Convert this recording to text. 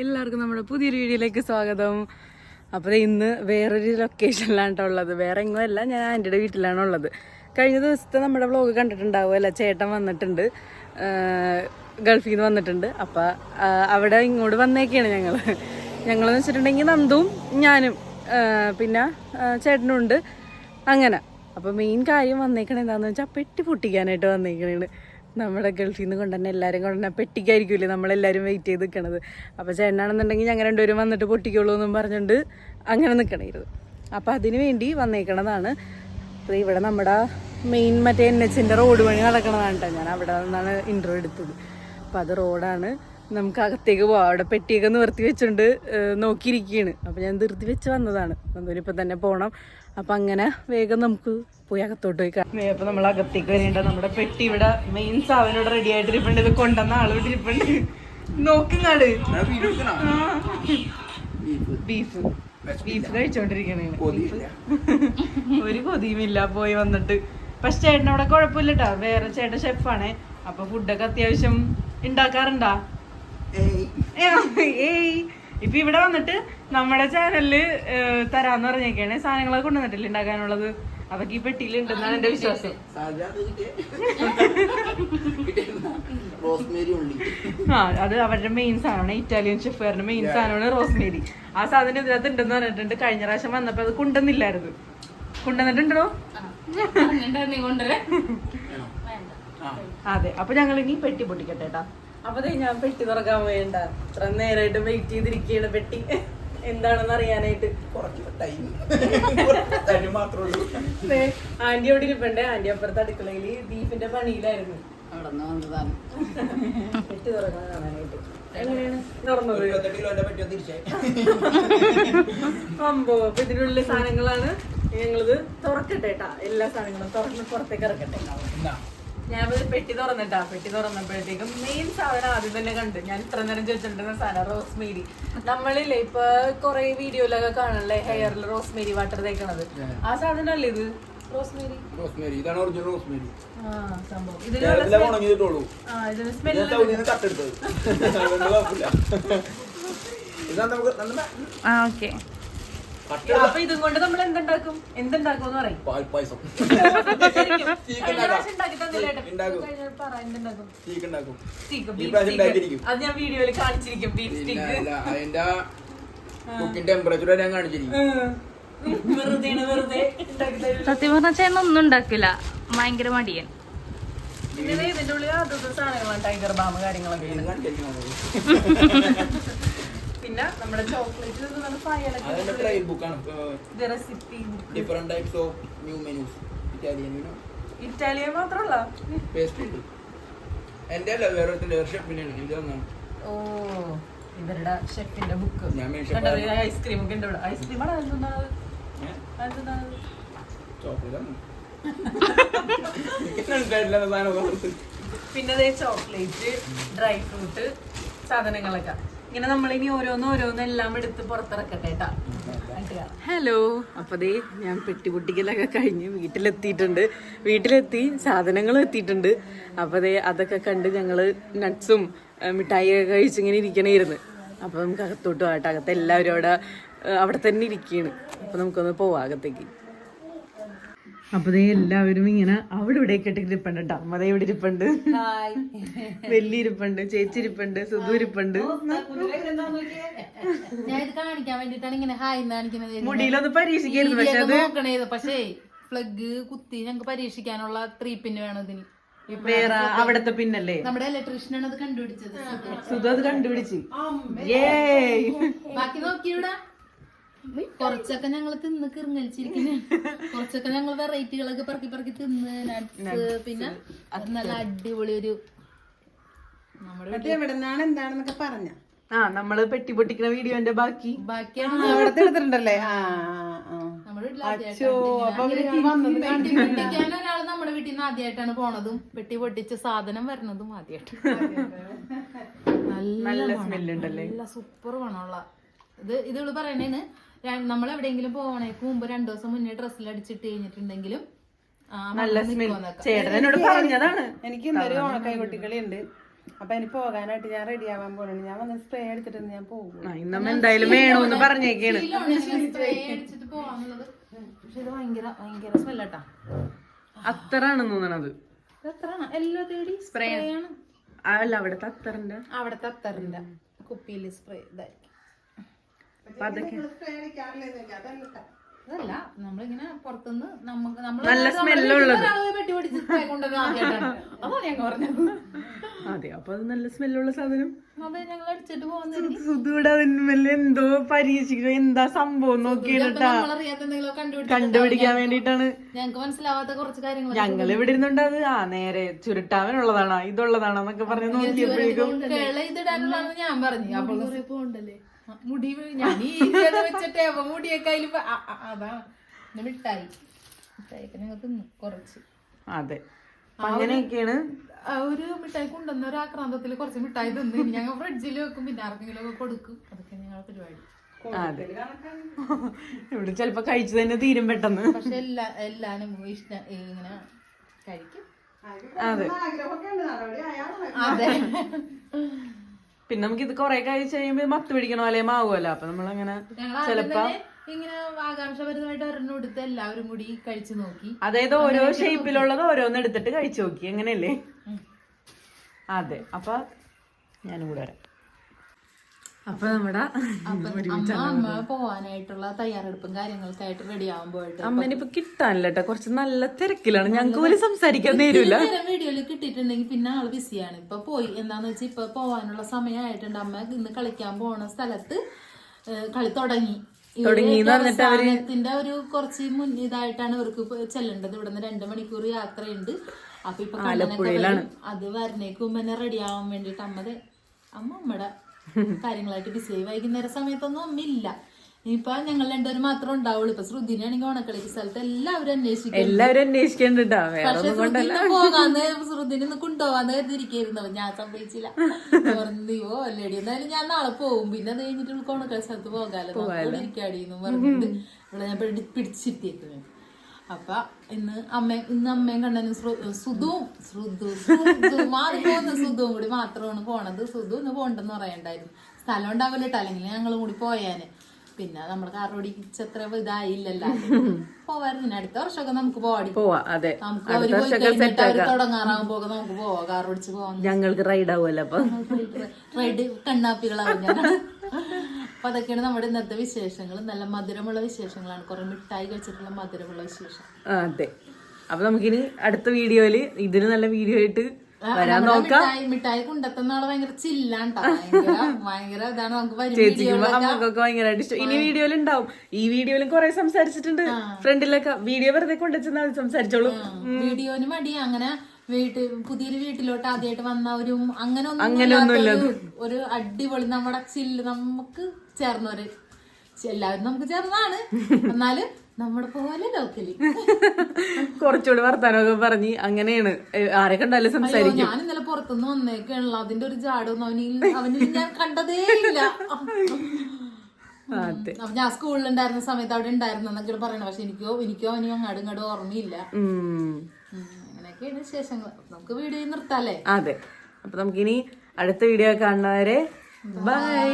എല്ലാവർക്കും നമ്മുടെ പുതിയൊരു വീഡിയോയിലേക്ക് സ്വാഗതം. അപ്പോൾ ഇന്ന് വേറൊരു ലൊക്കേഷനിലാണ് ഉള്ളത്. വേറെ എങ്ങുമല്ല ഞാൻ ആന്റിയുടെ വീട്ടിലാണ് ഉള്ളത്. കഴിഞ്ഞ ദിവസത്തെ നമ്മുടെ വ്ലോഗ് കണ്ടിട്ടുണ്ടാവുമല്ലോ ചേട്ടൻ വന്നിട്ടുണ്ട്. ഗൾഫിൽ നിന്ന് വന്നിട്ടുണ്ട്. അപ്പോൾ അവിടെ ഇങ്ങോട്ട് വന്നേക്കാണ് ഞങ്ങൾ ഞങ്ങളെന്ന് വെച്ചിട്ടുണ്ടെങ്കിൽ നന്ദും ഞാനും. പിന്നെ ചേട്ടനും ഉണ്ട് അങ്ങനെ. അപ്പോൾ മെയിൻ കാര്യം വന്നേക്കണ എന്താണെന്ന് വെച്ചാൽ പെട്ടി പൊട്ടിക്കാനായിട്ട് വന്നേക്കണേണ്. നമ്മുടെ ഗൾഫിൽ നിന്ന് കൊണ്ടുതന്നെ എല്ലാവരും കൊണ്ടുതന്നെ പെട്ടിക്കായിരിക്കില്ലേ നമ്മളെല്ലാവരും വെയിറ്റ് ചെയ്ത് നിൽക്കണത് അപ്പോൾ ചേട്ടനാണെന്നുണ്ടെങ്കിൽ ഞങ്ങൾ രണ്ടുപേരും വന്നിട്ട് പൊട്ടിക്കുള്ളൂ എന്നും പറഞ്ഞുകൊണ്ട് അങ്ങനെ നിൽക്കണമായിരുന്നു അപ്പോൾ അതിന് വേണ്ടി വന്നേക്കണതാണ്. അപ്പോൾ ഇവിടെ നമ്മുടെ മെയിൻ മറ്റേ എൻ എച്ചിന്റെ റോഡ് പണി നടക്കണതാണ് കേട്ടോ. ഞാൻ അവിടെ നിന്നാണ് ഇൻട്രോ എടുത്തത്. അപ്പോൾ അത് റോഡാണ് നമുക്ക് അകത്തേക്ക് പോവാം അവിടെ പെട്ടിയൊക്കെ നിർത്തി വെച്ചുണ്ട് ഏഹ്, നോക്കിയിരിക്കുകയാണ്. അപ്പോൾ ഞാൻ നിർത്തി വെച്ച് വന്നതാണ്. ഇപ്പം തന്നെ പോകണം അപ്പം അങ്ങനെ വേഗം നമുക്ക് പോയി അകത്തോട്ട് പോയി കാണാം. അപ്പം നമ്മൾ അകത്തേക്ക് വരേണ്ട നമ്മുടെ പെട്ടി ഇവിടെ മെയിൻ സാധനം ഇവിടെ റെഡി ആയിട്ടിരിപ്പുണ്ട്. ഇത് കൊണ്ടുവന്ന ആൾ ഇവിടെ ഇരിപ്പുണ്ട്. നോക്കുങ്ങാട് ബീഫ് ബീഫ് കഴിച്ചോണ്ടിരിക്കണേ. ഒരു കൊതിയുമില്ല പോയി വന്നിട്ട്. പക്ഷെ ചേട്ടനവിടെ കുഴപ്പമില്ല കേട്ടോ വേറെ ചേട്ടൻ ഷെഫാണ് അപ്പൊ ഫുഡൊക്കെ അത്യാവശ്യം ഉണ്ടാക്കാറുണ്ടാ? ഏയ്. ഇപ്പൊ ഇവിടെ വന്നിട്ട് നമ്മുടെ ചാനലിൽ തരാന്ന് പറഞ്ഞേക്കാണ്. സാധനങ്ങളൊക്കെ കൊണ്ടുവന്നിട്ടില്ല ഉണ്ടാക്കാനുള്ളത്? അതൊക്കെ ഈ പെട്ടിയിലുണ്ടെന്നാണ് എന്റെ വിശ്വാസം. ആ അത് അവരുടെ മെയിൻ സാധനമാണ് ഇറ്റാലിയൻ ഷെഫുകാരുടെ മെയിൻ സാധനമാണ് റോസ്മേരി. ആ സാധനം ഇതിനകത്ത് ഉണ്ടെന്ന് പറഞ്ഞിട്ടുണ്ട്. കഴിഞ്ഞ പ്രാവശ്യം വന്നപ്പോ അത് കൊണ്ടുവന്നില്ലായിരുന്നു. കൊണ്ടുവന്നിട്ടുണ്ടോ? അതെ അപ്പൊ ഞങ്ങൾ ഇനി പെട്ടി പൊട്ടിക്കട്ടെ കേട്ടാ അപ്പൊ ദേ ഞാൻ പെട്ടി തുറക്കാൻ വേണ്ട ഇത്ര നേരമായിട്ട് വെയിറ്റ് ചെയ്തിരിക്കുകയാണ് പെട്ടി. എന്താണെന്ന് അറിയാനായിട്ട്. ആന്റി അവിടെ ഇരിപ്പണ്ടേ. ആന്റി അപ്പുറത്തെ അടുക്കളയിൽ ദീപിന്റെ പണിയിലായിരുന്നു. പെട്ടി തുറക്കാൻ കാണാനായിട്ട്. അമ്പോ അപ്പൊ ഇതിനുള്ള സാധനങ്ങളാണ് ഞങ്ങളിത് തുറക്കട്ടെ കേട്ടാ എല്ലാ സാധനങ്ങളും തുറന്ന് പുറത്തേക്ക് ഇറക്കട്ടെ. ഞാൻ ഒരു പെട്ടി തുറന്നിട്ടാ. പെട്ടി തുറന്നപ്പോഴത്തേക്കും മെയിൻ സാധനം ആദ്യം തന്നെ കണ്ട്. ഞാൻ ഇത്ര നേരം ചോദിച്ചിട്ടുണ്ടെന്ന സാധനം റോസ്മേരി. നമ്മളില്ലേ ഇപ്പൊ കൊറേ വീഡിയോയിലൊക്കെ കാണല്ലേ ഹെയറിൽ റോസ്മേരി വാട്ടർ തേക്കണത്. ആ. സാധനം അല്ലേ ഇത്? റോസ്മേരി? റോസ്മേരി. ഇതാണ് ഒറിജിനൽ റോസ്മേരി. ആ സംഭവം. ഉണങ്ങിയിട്ടുള്ളൂ ആ ഇതിന് സ്മെല്ല് കട്ടെടുത്തത് നമുക്ക് ആ ഓക്കെ. അപ്പൊ ഇതും കൊണ്ട് നമ്മൾ എന്തുണ്ടാക്കും? എന്തുണ്ടാക്കും? എന്ന് പറയും. അത് ഞാൻ വീഡിയോയിൽ കാണിച്ചിരിക്കും ബീഫ് ഇല്ല, സ്റ്റീക്ക് ഇല്ല, അതിന്റെ കുക്കിംഗ് ടെമ്പറേച്ചർ ഞാൻ കാണിച്ചിരിക്കും. സത്യം പറഞ്ഞ ചേട്ടൻ ഒന്നും ഉണ്ടാക്കില്ല. ഭയങ്കര മടിയൻ. ഇതിന്റെ ഉള്ളിൽ അതൊക്കെ സാധനങ്ങളാണ് ടൈഗർ ബാം കാര്യങ്ങളൊക്കെ. പിന്നെ നമ്മുടെ chocolate ഫയലൊക്കെ recipe different types of new menus Italian Italian മാത്രമല്ല പേസ്ട്രി ഉണ്ട്. എന്റെ അല്ല വേറെ വേറെ ഷെഫിനാണ് എനിക്ക് തന്നാണ് ഓ ഇവരുടെ ഷെഫിന്റെ ബുക്ക് ഐസ്ക്രീം ഒക്കെ ഉണ്ട് ഇവിടെ. ഐസ്ക്രീം ആണ് ചോക്ലേറ്റ് പിന്നെ ചോക്ലേറ്റ് ഡ്രൈ ഫ്രൂട്ട് സാധനങ്ങളൊക്കെ. ഇങ്ങനെ നമ്മളിനി ഓരോന്ന് ഓരോന്ന് എല്ലാം എടുത്ത് പുറത്തിറക്കട്ടെ കേട്ടാ. ഹലോ. അപ്പൊ ദേ ഞാൻ പെട്ടിപൊട്ടിക്കലൊക്കെ കഴിഞ്ഞ് വീട്ടിലെത്തിയിട്ടുണ്ട്. വീട്ടിലെത്തി സാധനങ്ങളും എത്തിയിട്ടുണ്ട്. അപ്പൊ ദേ അതൊക്കെ കണ്ട് ഞങ്ങൾ നട്ട്സും മിഠായിയൊക്കെ കഴിച്ചിങ്ങനെ ഇരിക്കണേരുന്നു അപ്പൊ നമുക്ക് അകത്തോട്ട് പോകട്ടെ അകത്ത് എല്ലാവരും അവിടെ അവിടെ തന്നെ ഇരിക്കുകയാണ് അപ്പൊ നമുക്കൊന്ന് പോവാം അകത്തേക്ക്. അപ്പൊ ദേ എല്ലാവരും ഇങ്ങനെ അവിടെ ഇവിടെ ഒക്കെ ഇരിപ്പുണ്ട് കേട്ടോ അമ്മ ഇവിടെ ഇരിപ്പുണ്ട്. വലിയ ഇരിപ്പുണ്ട് ചേച്ചി ഇരിപ്പുണ്ട് സുധു ഇരിപ്പുണ്ട്. ഞാൻ ഇത് കാണിക്കാൻ വേണ്ടിട്ടാണ് ഇങ്ങനെ ഹായ് കാണിക്കുന്നത് മുടിയിലൊന്ന് പരീക്ഷിക്കരുത് പക്ഷെ അത് പക്ഷേ പ്ലഗ് കുത്തി ഞങ്ങക്ക് പരീക്ഷിക്കാനുള്ള ത്രീ പിൻ വേണം ഇതിന്. വേറെ അവിടത്തെ പിന്നല്ലേ? നമ്മുടെ ഇലക്ട്രീഷ്യനാണ് അത് കണ്ടുപിടിച്ചത്. സുധു അത് കണ്ടുപിടിച്ച്. ബാക്കി നോക്കിയൂടാ. കുറച്ചൊക്കെ ഞങ്ങൾ തിന്ന് കിറങ്ങലിച്ചിരിക്കുന്നു. കുറച്ചൊക്കെ ഞങ്ങൾ വെറൈറ്റികളൊക്കെ പറക്കി പറക്കി തിന്ന് നട്സ് പിന്നെ അത് നല്ല അടിപൊളി ഒരു നമ്മുടെ എന്താണെന്നൊക്കെ പറഞ്ഞ. ആ നമ്മൾ പെട്ടി പൊട്ടിക്കുന്ന വീഡിയോന്റെ ബാക്കി. ബാക്കിയാണ് അവിടത്തെ എടുത്തിട്ടുണ്ടല്ലേ. നമ്മുടെ വീട്ടിൽ നിന്ന് ആദ്യമായിട്ടാണ് പോണതും പെട്ടി പൊട്ടിച്ച് സാധനം വരണതും ആദ്യമായിട്ട് നല്ല സ്മെല്ലുണ്ടല്ലേ നല്ല സൂപ്പർ മണമുള്ള. ഇത് ഇതുകൾ പറയണേന്ന് നമ്മൾ എവിടെയെങ്കിലും പോകണേക്ക് മുമ്പ് രണ്ടു ദിവസം മുന്നേ ഡ്രസ്സിൽ അടിച്ചിട്ട് കഴിഞ്ഞിട്ടുണ്ടെങ്കിലും നല്ല സ്മെൽ. ചേട്ടനോട് ചേട്ടൻ എന്നോട് പറഞ്ഞതാണ്. എനിക്ക് ഇന്നൊരു ഓണക്കൈ കൊട്ടിക്കളി ഉണ്ട് അപ്പൊ എനിക്ക് പോകാനായിട്ട് ഞാൻ റെഡി ആവാൻ പോലാണ് ഞാൻ വന്ന് സ്പ്രേ എടുത്തിട്ട് ഞാൻ പോകും. ഇന്നമ്മ എന്തായാലും വേണോന്ന് പറഞ്ഞേക്കാണ്. പക്ഷെ ഇത് ഭയങ്കര ഭയങ്കര സ്മെല്ലട്ടാ. അത്തറാണെന്ന് തോന്നണത്. എല്ലാ തേടി സ്പ്രേ ആണ്. അല്ല അവിടത്തെ അത്തറിന്റെ. അവിടെ അത്തറിന്റെ കുപ്പിയിൽ സ്പ്രേ ഇതായിരിക്കും. അപ്പൊ അതൊക്കെ അതല്ല നമ്മളിങ്ങനെ പുറത്തുനിന്ന് നമുക്ക് നമ്മൾ നല്ല പറഞ്ഞത്. അതെ അപ്പൊ അത് നല്ല സ്മെല്ലുള്ള സാധനം. എന്തോ പരീക്ഷിക്കുക എന്താ സംഭവം നോക്കിയിട്ടാ കണ്ടുപിടിക്കാൻ വേണ്ടിട്ടാണ് ഞങ്ങൾക്ക് മനസ്സിലാവാത്ത കുറച്ച് കാര്യങ്ങൾ ഞങ്ങൾ ഇവിടെ ഇരുന്നുണ്ട് അത്? ആ നേരെ ചുരുട്ടാവനുള്ളതാണോ ഇതുള്ളതാണോ എന്നൊക്കെ പറഞ്ഞ് നോക്കിയപ്പോഴേക്കും. ഞാൻ പറഞ്ഞു. അപ്പോൾ മുടി ഞാൻ ഈ വെച്ചിട്ടേ അപ്പൊ മുടിയൊക്കെ അതിൽ പിന്നെ മിഠായി. മിഠായിക്ക് ഞങ്ങൾ തിന്നു കുറച്ച്. അതെ. അങ്ങനെയൊക്കെയാണ്. ഒരു മിഠായി കൊണ്ടുവന്ന ഒരു ആക്രാന്തത്തിൽ കുറച്ച് മിഠായി തിന്നു. ഞങ്ങൾ ഫ്രിഡ്ജിൽ വെക്കും പിന്നെ ആർക്കെങ്കിലും ഒക്കെ കൊടുക്കും. അതൊക്കെ ഞങ്ങളുടെ പരിപാടി. അതെ. ഇവിടെ ചിലപ്പോ കഴിച്ചു തന്നെ തീരും പെട്ടെന്ന്. പക്ഷെ എല്ലാ എല്ലാനും ഇഷ്ടം ഇങ്ങനെ കഴിക്കും. അതെ. അതെ. പിന്നെ നമുക്ക് ഇത് കുറെ കഴിച്ച് കഴിയുമ്പോ മത്ത് പിടിക്കണ പോലെ മാവുമല്ലോ അപ്പൊ നമ്മളങ്ങനെ ചിലപ്പോ ഇങ്ങനെ ആകാംക്ഷപരമായിട്ട് ഒരെണ്ണം എടുത്ത് എല്ലാവരും കൂടി കഴിച്ചു നോക്കി. അതായത് ഓരോ ഷേപ്പിലുള്ളത് ഓരോന്ന് എടുത്തിട്ട് കഴിച്ചു നോക്കി. അങ്ങനെയല്ലേ അതെ. അപ്പൊ ഞാനും കൂടെ വരാം. അപ്പൊ നമ്മുടെ അമ്മ പോവാനായിട്ടുള്ള തയ്യാറെടുപ്പും കാര്യങ്ങൾക്കായിട്ട് റെഡി ആവാൻ പോയിട്ട് അമ്മേനെ ഇപ്പൊ കിട്ടാനില്ല കേട്ടോ കുറച്ച് നല്ല തിരക്കിലാണ്. ഞങ്ങൾക്ക് പോലും സംസാരിക്കാൻ നേരമില്ല. വീഡിയോയിൽ കിട്ടിയിട്ടുണ്ടെങ്കിൽ പിന്നെ ആൾ ബിസിയാണ് ഇപ്പൊ പോയി. എന്താന്ന് വെച്ചാൽ ഇപ്പൊ പോവാനുള്ള സമയമായിട്ടുണ്ട്. അമ്മ ഇന്ന് കളിക്കാൻ പോണ സ്ഥലത്ത് കളി തുടങ്ങി. അവസാനത്തിന്റെ ഒരു കുറച്ച് മുൻ ഇതായിട്ടാണ് ഇവർക്ക് ചെല്ലേണ്ടത് ചെല്ലേണ്ടത്. ഇവിടുന്ന് രണ്ട് മണിക്കൂർ യാത്രയുണ്ട്. അപ്പൊ ഇപ്പൊ അത് വരണേക്കും മുമ്പ് റെഡി ആവാൻ വേണ്ടിട്ട് അമ്മ അമ്മ അമ്മയുടെ കാര്യങ്ങളായിട്ട് ബിസി ആയി. വൈകുന്നേര സമയത്തൊന്നും ഒന്നുമില്ല ഇനിയിപ്പൊ ഞങ്ങൾ രണ്ടുപേരും മാത്രമേ ഉണ്ടാവുള്ളൂ. ഇപ്പൊ ശ്രുതിനാണെങ്കിൽ ഓണക്കളിക്ക് സ്ഥലത്ത് എല്ലാവരും അന്വേഷിക്കും. എല്ലാവരും ശ്രുതിന് പോകാന്ന് ശ്രുതിനെ കൊണ്ടുപോകാന്ന് കരുതിയിരിക്കുന്നു ഞാൻ സംഭവിച്ചില്ല പറഞ്ഞോ അല്ലേടി. എന്തായാലും ഞാൻ നാളെ പോകും പിന്നെ അത് കഴിഞ്ഞിട്ട് ഓണക്കളി സ്ഥലത്ത് പോകാലോ. നമുക്ക് ഇരിക്കാടിന്ന് പറഞ്ഞിട്ട് ഇവിടെ ഞാൻ പിടി- പിടിച്ചിരുത്തിയേക്കുന്നു അപ്പൊ ഇന്ന് അമ്മ ഇന്ന് അമ്മയും കണ്ണനും സുധുവും ശ്രുതു മാറി പോകുന്ന സുധുവും കൂടി മാത്രമാണ് പോണത്. സുധു ഇന്ന് പോണ്ടെന്ന് പറയണ്ടായിരുന്നു. സ്ഥലം ഉണ്ടാവില്ല കേട്ടോ അല്ലെങ്കിൽ ഞങ്ങളും കൂടി പോയാന്. പിന്നെ നമ്മൾ കാർ ഓടിച്ചത്ര ഇതായില്ലല്ലോ. പോവായിരുന്നു. അടുത്ത വർഷമൊക്കെ നമുക്ക് പോവാടി. നമുക്ക് അവർ പോയി കഴിഞ്ഞിട്ട് അവർ തുടങ്ങാറാകുമ്പോ നമുക്ക് പോവാം കാറോടിച്ച് പോവാം ഞങ്ങൾക്ക് റൈഡ് ആവുമല്ലോ അപ്പൊ. റൈഡ് കണ്ണാപ്പികളാവും ഞാൻ അപ്പൊ അതൊക്കെയാണ് നമ്മുടെ ഇന്നത്തെ വിശേഷങ്ങൾ. നല്ല മധുരമുള്ള വിശേഷങ്ങളാണ്. കുറെ മിഠായി കഴിച്ചിട്ടുള്ള മധുരമുള്ള വിശേഷം. അതെ. അപ്പൊ നമുക്കിനി അടുത്ത വീഡിയോയിൽ ഇതിന് നല്ല വീഡിയോ ആയിട്ട് വരാൻ നോക്കാം. മിഠായി ഭയങ്കര ചില്ലാണ്ടാ. ഭയങ്കര ഇതാണ് നമുക്ക് ഭയങ്കരമായിട്ട് ഇഷ്ടം. ഇനി വീഡിയോയിൽ ഉണ്ടാവും ഈ വീഡിയോയിലും കുറെ സംസാരിച്ചിട്ടുണ്ട് ഫ്രണ്ടിലൊക്കെ. വീഡിയോ വെറുതെ കൊണ്ടുവച്ചെന്നാൽ അത് സംസാരിച്ചോളൂ വീഡിയോന് മടി. അങ്ങനെ വീട്ട് പുതിയൊരു വീട്ടിലോട്ട് ആദ്യമായിട്ട് വന്ന ഒരു അങ്ങനെ ഒന്നും ഒരു- അടിപൊളി നമ്മുടെ ചില്ല് നമുക്ക് ചേർന്നവര് എല്ലാവരും നമുക്ക് ചേർന്നാണ് എന്നാലും നമ്മുടെ പോലെ ലോക്കലി കുറച്ചുകൂടി വർത്താനമൊക്കെ പറഞ്ഞ് അങ്ങനെയാണ്. ആരെ കണ്ടാലും സംസാരിക്കും. ഞാൻ ഇന്നലെ പുറത്തുനിന്ന് വന്നേക്കാണല്ലോ. അതിന്റെ ഒരു ജാടൊന്നും അവനിൽ അവനിൽ ഞാൻ കണ്ടതേ ഇല്ല. അപ്പൊ ഞാൻ സ്കൂളിൽ ഉണ്ടായിരുന്ന സമയത്ത് അവിടെ ഉണ്ടായിരുന്നു എന്നൊക്കെ പറയണ പക്ഷെ എനിക്കോ എനിക്കോ അവനും അങ്ങാടും ഇങ്ങോട്ടും ഓർമ്മയില്ല. വിശേഷങ്ങൾ. നമുക്ക് വീഡിയോ നിർത്താല്ലേ അതെ. അപ്പൊ നമുക്കിനി അടുത്ത വീഡിയോ കാണുന്നവരെ ബൈ